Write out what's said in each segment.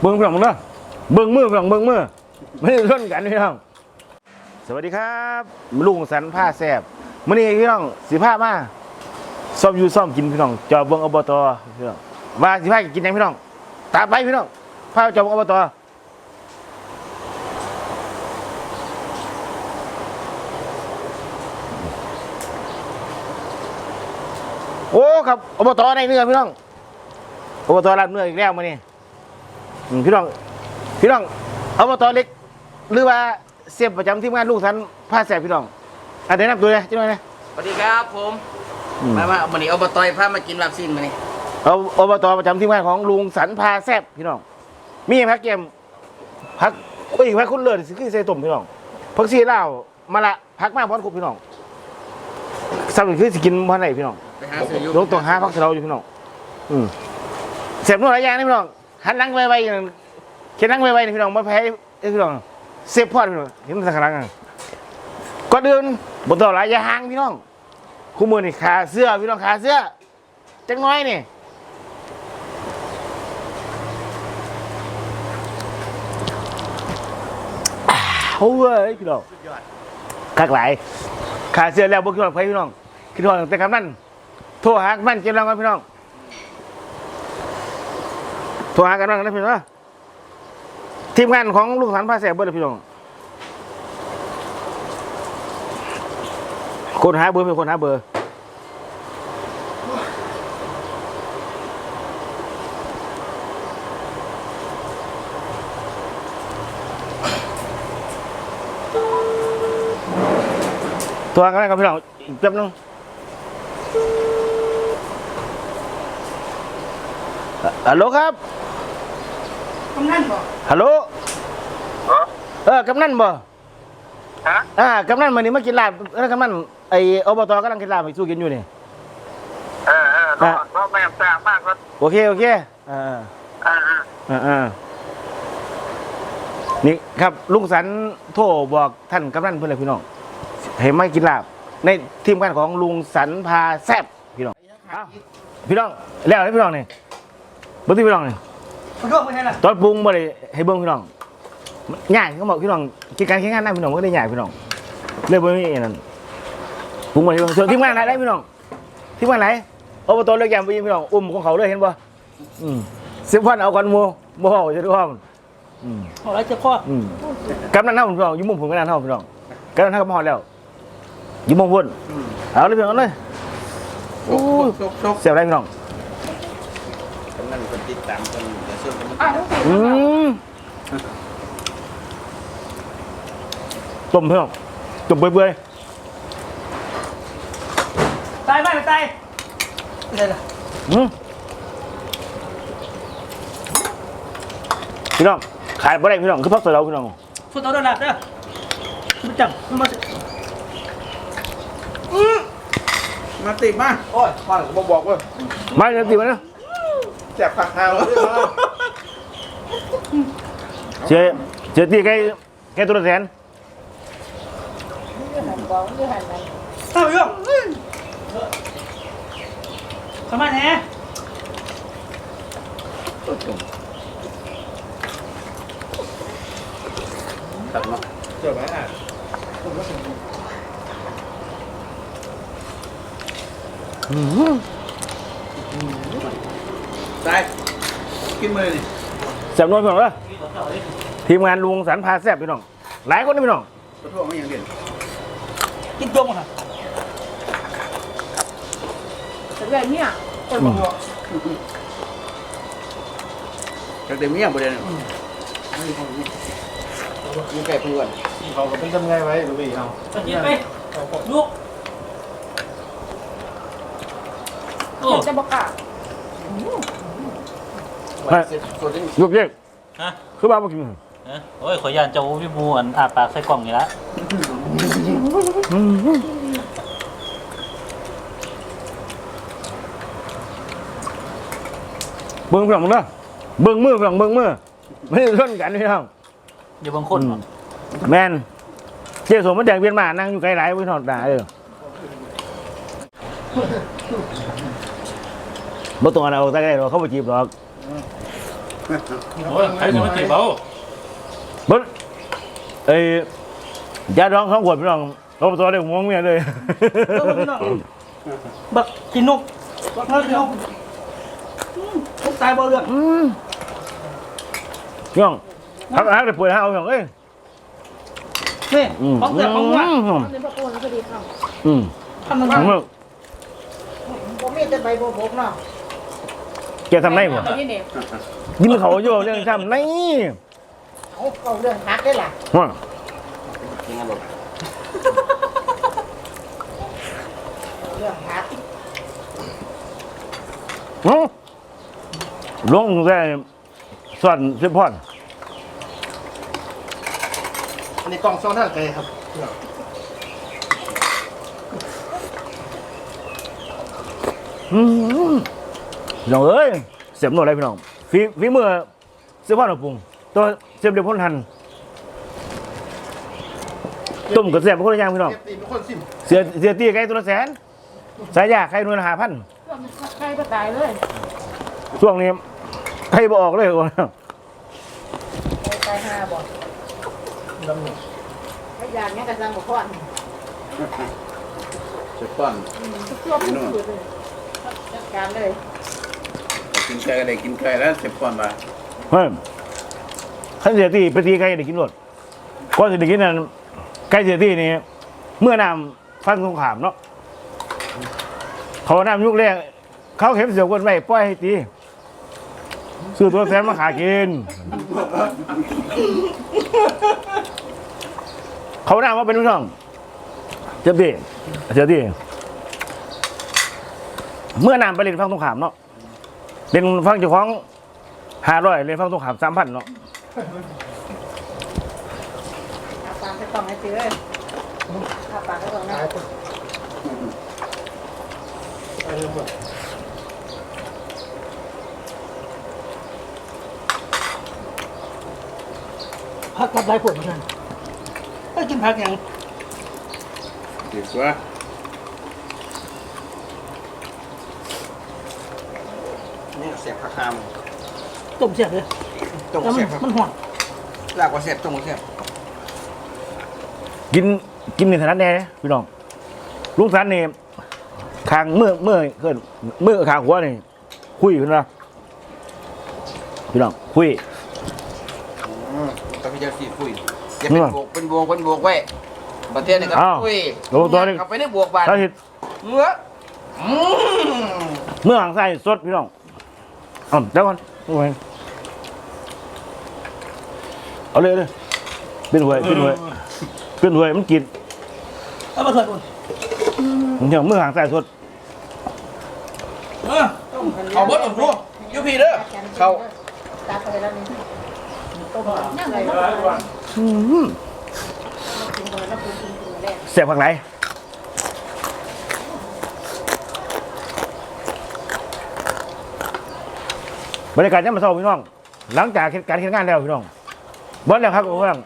เบิ้งพี่น้องมึงเด้อเบิ้งมือพี่น้องเบิ้งมือไม่ได้ร่นกันพี่น้องสวัสดีครับลุงสันผ้าแซบมื่อนี้พี่น้องสิผ้ามาซ่อมอยู่ซ่อมกินพี่น้องจอเบิ้งอบตพี่น้องว่าสิผ้ากินยังพี่น้องตาไปพี่น้องผ้าจอเบิ้งอบตโอ้ครับอบตในเนื้อพี่น้องอบตรับเนื้ออีกแล้วมื่อนี้ อืมพี่น้อง พี่น้องอบตเล็ก หรือว่าเสียบประจำที่งานลูกสันผ้าแสบพี่น้องอะแนะนำตัวเลยจังหน่อยนะสวัสดีครับผมอืมมามาวันนี้อบตอยพามากินลาบซินมานี่เอาอบตประจำที่งานของลุงสันพาแซบพี่น้อง มีพักเกมพักโอ้ยพักคุณเลิศสิคือใส่ตุ่มพี่น้องพักซีเหล้ามาละพักมากพร้อนคุบพี่น้องสำหรับคือสิกินพันไหนพี่น้อง ไปหาซื้ออยู่ลงตัวหาพักเราอยู่พี่น้อง อืมเสียบนวดหลายอย่างนะพี่น้อง หันหลังไวๆอย่างเขียนหลังไวๆนะพี่น้องมาแพ้เอ้ยพี่น้องเสียพอดพี่น้องเห็นมันสักครั้งก่อนอื่นบนต่อหลายยาห่างพี่น้องคู่มือนี่ขาเสื้อพี่น้องขาเสื้อจังน้อยนี่โอ้ยพี่น้องคักหลายขาเสื้อแล้วบ่คิดว่าไผพี่น้องคิดว่าแต่กำนั้นโทรหากำนันเจ้าลังกันพี่น้อง โทรหากันบ้างนะพี่น้องทีมงานของลูกสันพาแสบเบอร์เลยพี่น้องคนหาเบอร์เป็นคนหาเบอร์โทรหากันนะครับพี่น้องอีกแป๊บนึงฮัลโหลครับ กำนันบอกฮัลโหลเออกำนันบ่ฮะอ่ากำนันมื้อนี้มากินลาบเออกำนันไอ้อบตกำลังกินลาบให้สู้กินอยู่นี่เออเออก็ก็ไม่ทราบมากก็โอเคโอเคอ่าอ่าอ่าอ่าอ่านี่ครับลุงสันโทรบอกท่านกำนันเพื่อนเลยพี่น้องให้มากินลาบ ในทีมงานของลุงสันพาแซบพี่น้องอ้าวพี่น้องแล้วให้พี่น้องนี่เบิ้งที่พี่น้องนี่ ขอโทษไม่ใช่ล่ะตอนปรุงบ่ได้ให้เบิ้งพี่น้องมันง่ายเขาบอกพี่น้องกินการแข่งงานนั่นพี่น้องมันก็ได้ง่ายพี่น้องเลยบ่มีอันนั้นปรุงบ่ได้เบิ่งส่วนทีมงานไหนได้พี่น้องทีมงานไหนอบตเลือกแยมไปยิงพี่น้องอุ้มของเขาเลยเห็นบ่อืมสิบวันเอากันหมูบ่ฮอจะดูห้องอืมขอแล้วจะพ่ออืมกำนันเท่าพี่น้องอยุ่มุมผมกำนันเท่าพี่น้องกำนันเท่าก็มาฮอดแล้วอยุ่มุมพุ่นเอาเลยพี่น้องเอาเลยโอ้ยชกชกเสียบได้พี่น้อง กำนันคนติดตามคนจะซื้อกันอืมต้มพี่น้องต้มเปื่อยๆตายไหมตายอะไรล่ะอืมพี่น้องขายบ่ได้พี่น้องคือพักสะเราพี่น้องสุดเอาดอลลาร์เด้อมันจับมันมามาติดมาโอ้ยฟังบอกบอกว่ามาเลยตีมาเนาะ แจกผักขาวเสียเสียตีใกล้ใกล้ตัวละแสนเต้าอยู่สมัยไหนตา ยกินมือนี่แซ่บนวลพี่น้องเด้อทีมงานลุงสันพาแซ่บพี่น้องหลายคนนะพี่น้องขอโทษไม่ยังเด่นกินตรงอะแต่แบบเนี้ยคนบอกว่าจากเดี๋ยวมีอย่างประเด็นมีไก่เพื่อนเขาก็เป็นทำไงไว้หรือไม่เอากินไปลูกโอ้เห็นจะบอกกะ ส่วนที่ยกเยกฮะคือบ้าบ่กินเอ้ยโอ้ยขอยานเจ้าพี่มูอันอาปากใส่กล่องนี่ละเบิ่งพี่น้องมึงเด้อเบิ่งมือพี่น้องเบิ่งมือไม่ได้ร่นกันพี่น้องเดี๋ยวบางคนอืมแม่นเจ้าสมมันแดงเบียนมานั่งอยู่ไกลหลายพี่น้องด่าเด้อบ่ต้องเอาแต่ไกลหรอกเขาบ่จีบหรอก โอ้ยใครจะมาจีบเอาเบิ้ลเอ้ยยาดองสองขวดพี่น้องอบตได้หัวเมียเลยเออพี่น้องบักกินนกบักกินนกอืมนกตายบ่เรื่องอืมพี่น้องพักพักได้ป่วยฮะเอาอย่างเอ้ยนี่อืมของเสือของว่าอืมมันเป็นพระโคนพอดีครับอืมทำมันของว่ามึงผมมีแต่ใบโบกเนาะ แกทำไรบ่นี่เนี่ยยิ้มเขาโยเรื่องทำไรเอาเอาเรื่องพักได้ล่ะว่าจริงอะลูกเรื่องพักเนาะลงได้สอนเสื้อพอนอันนี้กล่องซองท่าไกลครับอืม พี่น้องเอ้ยเสียบหนวดอะไรพี่น้องฝีฝีมือเสื้อพอนของปรุงตัวเสียบเดียวพ่นทันต้มกับเสียบคนละอย่างพี่น้องเอฟตีเป็นคนซิมเสียเสียตีไก่ตัวละแสน สายยาไก่นวลหาพันใครก็ตายเลยช่วงนี้ไก่บ่ออกเลยโอ้ยตายห้าบ่ไม่อยากเนี้ยกระซังบุคคลเจะป้อนทั่วผู้สุดเลยจัดการเลย กินไก่ก็ได้กินไก่แล้วเจ็บป้อนมาเฮ้ยขันเสียตีไปตีไก่ได้กินรวดก็สิได้กินนั่นไก่เสียตีนี่เมื่อนำฟันสงขามเนาะเขานำยุคแรกเขาเข็มเสียวคนไว้ปล่อยให้ตีซื้อตัวแสนมาขากิน เขานำว่าเป็นลูกน้องเจ็บดีเจ็บดีเมื่อนำไปเล่นฟังสงขามเนาะ เล่นฟังเจ้าของห้าร้อยเล่นฟังสงขามสามพันเนาะอาปากไปต้องให้ตีเลยอาปากไปต้องนะไปเลยหมดพักกับหลายคนเหมือนกันก็กินผักอย่างดีกว่า นี่เสียบผักคามต้มเสียบเลยต้มแล้วมัเสีนยบครับมันห่อนลากว่าเสียบต้มเสียบกินกินในฐานะแน่พี่น้องลุงสันนี่คางเมื่อเมื่อเกินเมื่อคางหัวนี่คุยขึ้นมาพี่น้องคุย อืมต้องพิจารณาสีคุยอย่าเป็นบวกเป็นบวกเป็นบวกไว้ประเทศนี้ก็อ้าวคุยโอ้ตัวนี้กลับไปในบวกบาทถ้าเห็ดเมื่ออืมเมื่อหางใส่สดพี่น้อง อ่าเดี๋ยวก่อนเอาไว้เอาเลยเลยเป็นหวยเป็นหวยเป็นหวยมันกินเอามาถอดอุ่นมันอย่างเมื่อหางใส่สดเออเอาบดของพวกยูพีเด้อเขาตาไปแล้วนี่ต้มย่างไรมาอืมกินเลยแล้วคุณกินกินแรกเสียบผักไหน บรรยากาศยังมาเศร้าพี่น้อง หลังจากการเฮ็ดงานแล้วพี่น้องบอลแล้วครับพี่น้อง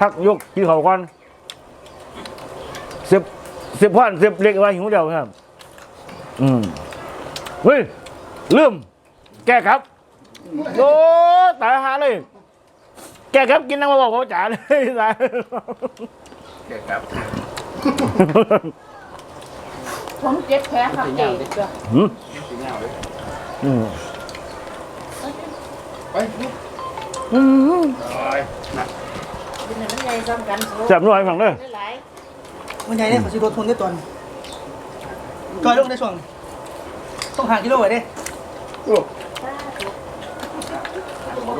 พักยกกินข้าวก่อนสิบสิบพ่อนสิบเล็กไว้หิวเดียวครับ อืมเฮ้ยลืมแก้ครับโอ้ตายหาเลย แก้ครับกินน้ำมาบอกเขาจ๋าเลยตายเด็กครับผมเจ็บแผลครับเจ๊จ้ะหืมกินเหงาเลยอืม ไปลูกอืมโอ้ยน่ะกินน้ำใหญ่ซ้ำกันแซ่บหน่อยฝั่งเด้อหลายมันใหญ่เนี่ยขอสิรถทนได้ตอนจอยลงในช่วงต้องห่างกิโลไว้เด้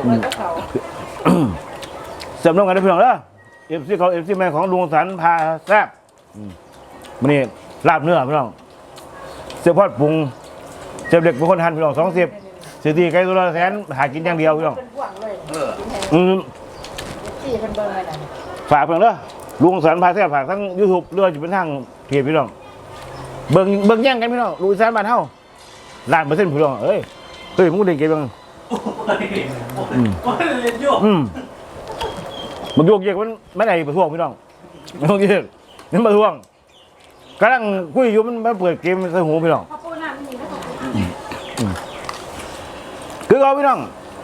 มันก็เขาเสริมร่วมกันได้เพียงแล้วเอฟซีเขาเอฟซีแม่ของลุงสันพาแซ่บอืมมันนี่ลาบเนื้อพี่น้องเสียพอดปรุงเสียบเด็กเป็นคนหั่นพี่น้องสองสิบเสียตีไก่ตัวละแสนหากินอย่างเดียวพี่น้องเป็นพวงเลยเออ กินแทนอืมสี่เป็นเบอร์อะไรนะฝากเพียงเด้อลุงสันพาแซ่บฝากทั้งยูทูบเรือจะเป็นทางเพจพี่น้องเบิ่งเบิ่งแย่งกันพี่น้องลุงสันบ้านเฮาล้านเปอร์เซ็นต์พี่น้องเอ้ยเฮ้ยมึงได้เก็บยังอืมโอ้ยเล่นโยกอืมมันโยกเยกมันไม่ได้ประท้วงพี่น้องมันโยกเยกมันประท้วงกำลังคุยอยู่มันมันเปิดเกมมันใส่หูพี่น้องข้าวปูน้ำนี่นะ คื อเอาพี่น้อง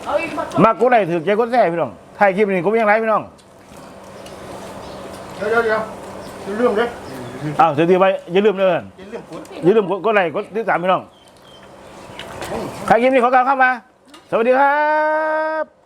เอาอีกบักมากดไลค์ถือใจกดแซ่พี่น้องถ่ายคลิปนี้กูยังไลฟ์พี่น้องเดี๋ยวเดี๋ยวเดี๋ยวอย่าลืมเลยอ้าวเสียทีไปอย่าลืมเลยอย่าลืมกดอย่าลืมกดกดไลค์กดติดตามพี่น้องถ่ายคลิปนี้ขอกล่าวเข้ามาสวัสดีครับ